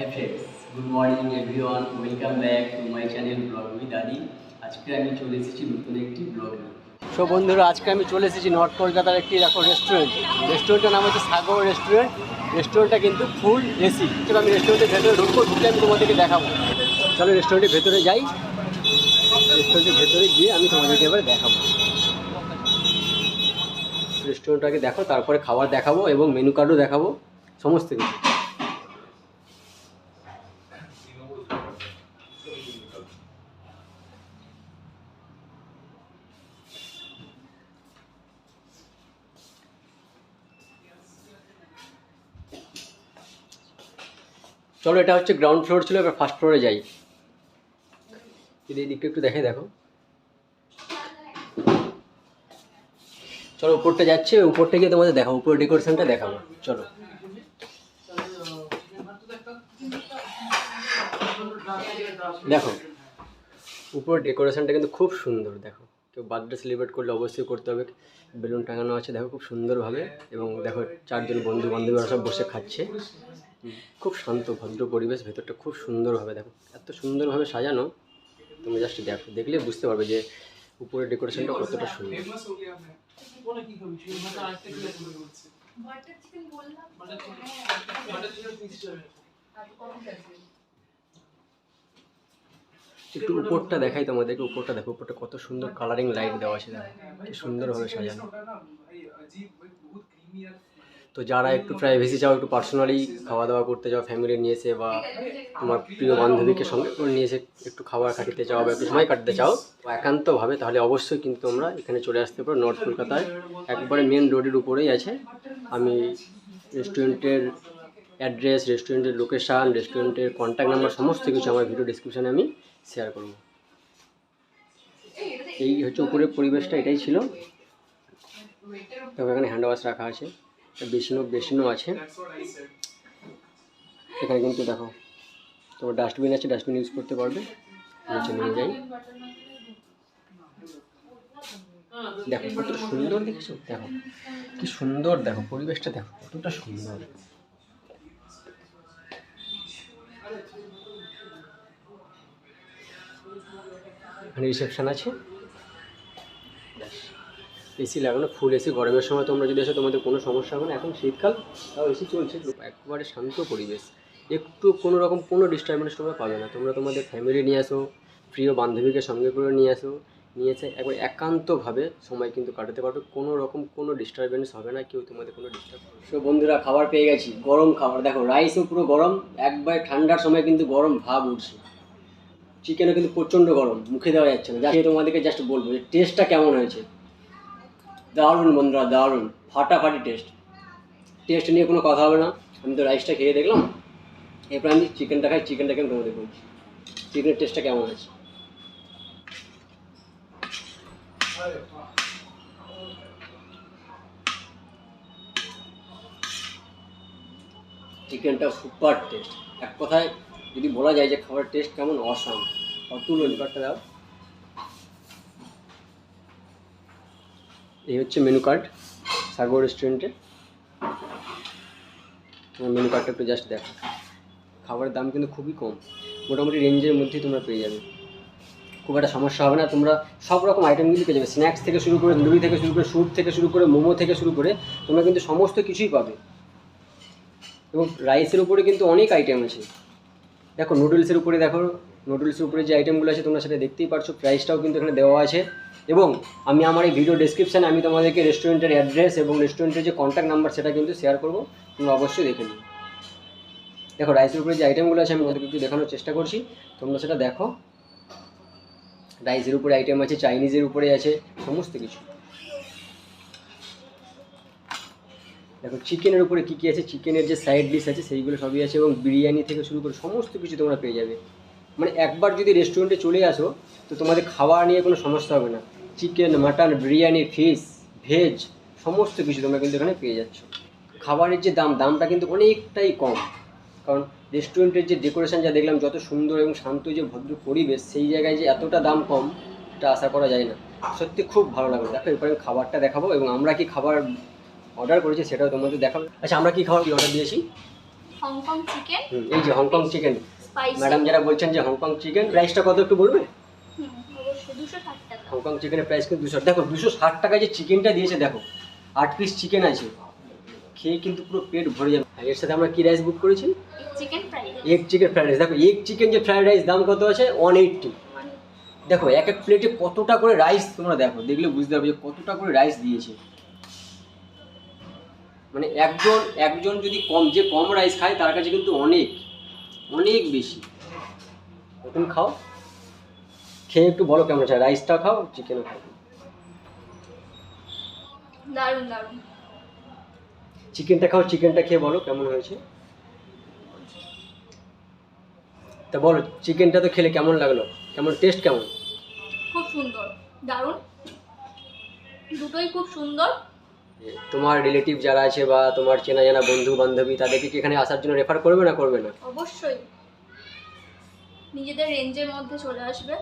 Hi friends good morning everyone welcome back to my channel blog with Adi আজকে আমি চলে এসেছি নতুন একটি ব্লগ সো বন্ধুরা, আজকে আমি চলে এসেছি নর্থ কলকাতার একটি, দেখো রেস্টুরেন্ট রেস্টুরেন্টের নাম হচ্ছে সাগর রেস্টুরেন্ট রেস্টুরেন্টটা কিন্তু ফুল এসি চলো আমি রেস্টুরেন্টের ভেতরে ঢুকবো, ঢুকে আমি তোমাদেরকে দেখাবো। চলো রেস্টুরেন্টের ভেতরে যাই। রেস্টুরেন্টের ভেতরে গিয়ে আমি তোমাদেরকে এবার দেখাবো। রেস্টুরেন্টটাকে দেখো, তারপরে খাবার দেখাবো এবং মেনু কার্ডও দেখাবো। সমস্ত কিছু। চলো, এটা হচ্ছে গ্রাউন্ড ফ্লোর ছিল, এবার ফার্স্ট ফ্লোরে যাই। যদি এই দিকটা একটু দেখে দেখো। চলো, উপরটা যাচ্ছে উপরটা গিয়ে তোমাদের দেখাবো উপরে ডেকোরেশনটা দেখাবো। চলো। দেখো উপর ডেকোরেশনটা কিন্তু খুব সুন্দর, দেখো। কেউ বার্থডে সেলিব্রেট করলে অবশ্যই করতে হবে। বেলুন টাঙানো আছে, দেখো, খুব সুন্দরভাবে। এবং দেখো, চারজন বন্ধু বান্ধবীরা সব বসে খাচ্ছে। খুব শান্ত, ভদ্র পরিবেশ, ভেতরটা খুব সুন্দরভাবে দেখো। এত সুন্দরভাবে সাজানো, তুমি জাস্ট দেখো, দেখলে বুঝতে পারবে যে উপরে ডেকোরেশনটা কতটা সুন্দর। একটু উপরটা দেখাই তোমাদেরকে, উপরটা দেখো, উপরটা কত সুন্দর কালারিং লাইট দেওয়া আছে সুন্দরভাবে সাজানো। তো যারা একটু প্রাইভেসি চাও একটু পার্সোনালি খাওয়া দাওয়া করতে চাও ফ্যামিলি নিয়ে এসে বা তোমার প্রিয় বান্ধবীকে সঙ্গে করে নিয়ে এসে একটু খাবার খাটিতে চাও বা একটু সময় কাটতে চাও একান্তভাবে তাহলে অবশ্যই কিন্তু তোমরা এখানে চলে আসতে পারো নর্থ কলকাতায় একবারে মেন রোডের উপরেই আছে। আমি রেস্টুরেন্টের অ্যাড্রেস রেস্টুরেন্টের লোকেশান রেস্টুরেন্টের কন্ট্যাক্ট নাম্বার সমস্ত কিছু আমার ভিডিও ডিসক্রিপশানে আমি শেয়ার করব। এই হচ্ছে উপরের পরিবেশটা এটাই ছিল। তবে এখানে হ্যান্ড ওয়াশ রাখা আছে। বিষ্ণু বিষ্ণু আছে। এখানে কিন্তু দেখো, তোমার ডাস্টবিন আছে ডাস্টবিন ইউজ করতে পারবে। নিচে নিয়ে যাই। দেখো, কত সুন্দর দেখছ? দেখো, কি সুন্দর দেখো, পরিবেশটা দেখো, কতটা সুন্দর। রিসেপশন আছে। এসি লাগানো ফুল এসি গরমের সময় তোমরা যদি এসে, তোমাদের কোনো সমস্যা হবে না। এখন শীতকাল, তাও এসি চলছে। একবারে শান্ত পরিবেশ। একটু কোনো রকম কোনো ডিস্টারবেন্স তোমরা পাবে না। তোমরা তোমাদের ফ্যামিলি নিয়ে আসো, প্রিয় বান্ধবীকে সঙ্গে করে নিয়ে আসো। নিয়ে এসে একবার একান্তভাবে সময় কিন্তু কাটাতে পারবে। কোনো রকম কোনো ডিস্টারবেন্স হবে না, কেউ তোমাদের কোনো ডিস্টার্ব সো বন্ধুরা, খাবার পেয়ে গেছি। গরম খাবার। দেখো রাইসও পুরো গরম। একবার ঠান্ডার সময় কিন্তু গরম ভাব উঠছে। চিকেনও কিন্তু প্রচণ্ড গরম। মুখে দেওয়া যাচ্ছে না। যা খেয়ে তোমাদেরকে জাস্ট বলব যে টেস্টটা কেমন হয়েছে? দারুণ বন্ধুরা, দারুণ। ফাটাফাটি টেস্ট টেস্ট নিয়ে কোনো কথা হবে না। আমি তো রাইসটা খেয়ে দেখলাম। এরপর আমি চিকেনটা খাই চিকেনটাকে আমি তোমাদের বলছি চিকেনের টেস্টটা কেমন আছে? চিকেনটা সুপার টেস্ট এক কথায় যদি বলা যায় যে খাবারের টেস্ট কেমন অসাম অতুলনীয়। লিভারটা দাও। এই হচ্ছে মেনু কার্ড সাগর রেস্টুরেন্টে মেনু কার্ডটা একটু জাস্ট দেখো। খাবারের দাম কিন্তু খুবই কম। মোটামুটি রেঞ্জের মধ্যেই তোমরা পেয়ে যাবে। খুব একটা সমস্যা হবে না। তোমরা সব রকম আইটেমগুলি পেয়ে যাবে। স্ন্যাক্স থেকে শুরু করে নুডল থেকে শুরু করে স্যুপ থেকে শুরু করে, মোমো থেকে শুরু করে, তোমরা কিন্তু সমস্ত কিছুই পাবে। এবং রাইসের উপরে কিন্তু অনেক আইটেম আছে। দেখো নুডলসের উপরে দেখো নুডলসের উপরে যে আইটেমগুলো আছে তোমরা সেটা দেখতেই পারছ। প্রাইসটাও কিন্তু এখানে দেওয়া আছে। এবং আমি আমার এই ভিডিও ডেসক্রিপশানে আমি তোমাদেরকে রেস্টুরেন্টের অ্যাড্রেস এবং রেস্টুরেন্টের যে কন্ট্যাক্ট নাম্বার সেটা কিন্তু শেয়ার করব, তোমরা অবশ্যই দেখে নিও। দেখো রাইসের উপরে যে আইটেমগুলো আছে, আমি তোমাদেরকে একটু দেখানোর চেষ্টা করছি। তোমরা সেটা দেখো। রাইসের উপরে আইটেম আছে চাইনিজের উপরে আছে, সমস্ত কিছু। দেখো চিকেনের উপরে কী কী আছে? চিকেনের যে সাইড ডিশ আছে, সেইগুলো সবই আছে এবং বিরিয়ানি থেকে শুরু করে সমস্ত কিছু তোমরা পেয়ে যাবে। মানে একবার যদি রেস্টুরেন্টে চলে আসো তো তোমাদের খাওয়া নিয়ে কোনো সমস্যা হবে না। Chicken mutton biryani fish veg সমস্ত কিছু তোমরা কিন্তু এখানে পেয়ে যাচ্ছ। খাবারের যে দাম দামটা কিন্তু অনেকটাই কম। কারণ রেস্টুরেন্টের যে ডেকোরেশন যা দেখলাম যত সুন্দর এবং শান্ত যে ভদ্র পরিবেশ সেই জায়গায় যে এতটা দাম কম এটা আশা করা যায় না। সত্যি খুব ভালো লাগল। দেখো এরপরে খাবারটা দেখাবো এবং আমরা কি খাবার অর্ডার করেছি সেটাও তোমাদের দেখাবো। আচ্ছা আমরা কি খাবার কি অর্ডার দিয়েছি? হংকং চিকেন হুম, এই যে হংকং চিকেন স্পাইসি ম্যাডাম যারা বলছেন যে হংকং চিকেন প্রাইসটা কত একটু বলবে হুম অবশ্যই দুশো ষাট টাকা। হংকং চিকেনের প্রাইস কিন্তু দুশো দেখো দুশো ষাট টাকায় যে চিকেনটা দিয়েছে দেখো আট পিস চিকেন আছে। খেয়ে কিন্তু পুরো পেট ভরে যাবে। আর এর সাথে আমরা কি রাইস বুক করেছি? Chicken fried egg chicken fried rice দেখো এগ চিকেন যে ফ্রাইড রাইস দাম কত আছে? ওয়ান এইটটি দেখো এক এক প্লেটে কতটা করে রাইস তোমরা দেখো দেখলে বুঝতে পারবে যে কতটা করে রাইস দিয়েছে। মানে একজন একজন যদি কম যে কম রাইস খায় তার কাছে কিন্তু অনেক। অনেক বেশি। তুমি খাও। খেয়ে একটু বলো কেমন আছে রাইসটা খাও চিকেনও খাও। দারুণ দারুণ। চিকেনটা খাও চিকেনটা খেয়ে বলো কেমন হয়েছে। তা বলো চিকেনটা তো খেলে কেমন লাগল? কেমন টেস্ট কেমন? খুব সুন্দর দারুণ। দুটোই খুব সুন্দর। তোমার রিলেটিভ যারা আছে বা তোমার চেনা জানা বন্ধু বান্ধবী তাদেরকে কি এখানে আসার জন্য রেফার করবে না করবে না? অবশ্যই। নিজেদের রেঞ্জের মধ্যে চলে আসবে।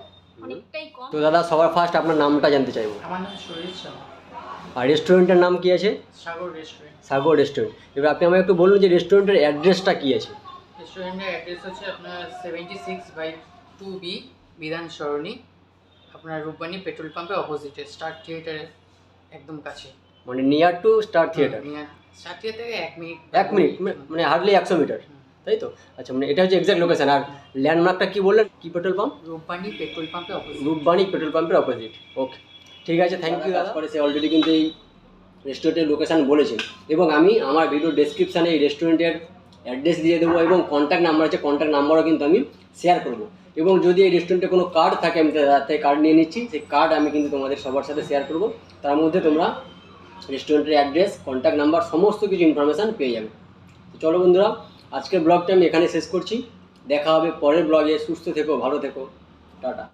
অনেকটাই কম। তো দাদা সবার ফার্স্ট আপনার নামটা জানতে চাইব। আমার নাম শরীর শর্মা। আর রেস্টুরেন্টের নাম কি আছে? সাগর রেস্টুরেন্ট সাগর রেস্টুরেন্ট এবার আপনি আমাকে একটু বলুন যে রেস্টুরেন্টের অ্যাড্রেসটা কি আছে? রেস্টুরেন্টের অ্যাড্রেস হচ্ছে আপনার seventy six by two B Bidhan Sarani আপনার রূপবাণী পেট্রোল পাম্পের অপোজিটে স্টার থিয়েটারের একদম কাছে। মানে নিয়ার টু স্টার থিয়েটার এক মিনিট। মানে হার্ডলি একশো মিটার তাই তো? আচ্ছা মানে এটা হচ্ছে এক্সাক্ট লোকেশন আর ল্যান্ডমার্কটা কি বললেন? কি পেট্রোল পাম্প রূপবাণী পেট্রোল পাম্পের অপোজিট রূপবাণী পেট্রোল পাম্পের অপোজিট ওকে ঠিক আছে থ্যাংক ইউ দাদা। সে অলরেডি কিন্তু এই রেস্টুরেন্টের লোকেশান বলেছে এবং আমি আমার ভিডিও ডেসক্রিপশানে এই রেস্টুরেন্টের অ্যাড্রেস দিয়ে দেবো এবং কন্ট্যাক্ট নাম্বার আছে কন্ট্যাক্ট নাম্বারও কিন্তু আমি শেয়ার করব। এবং যদি এই রেস্টুরেন্টে কোনো কার্ড থাকে আমি তার থেকে কার্ড নিয়ে নিচ্ছি। সেই কার্ড আমি কিন্তু তোমাদের সবার সাথে শেয়ার করব। তার মধ্যে তোমরা রেস্টুরেন্টের অ্যাড্রেস কন্ট্যাক্ট নাম্বার সমস্ত কিছু ইনফরমেশান পেয়ে যাবে। তো চলো বন্ধুরা, আজকের ব্লগটা আমি এখানে শেষ করছি। দেখা হবে পরের ব্লগে সুস্থ থেকো, ভালো থেকো। টাটা।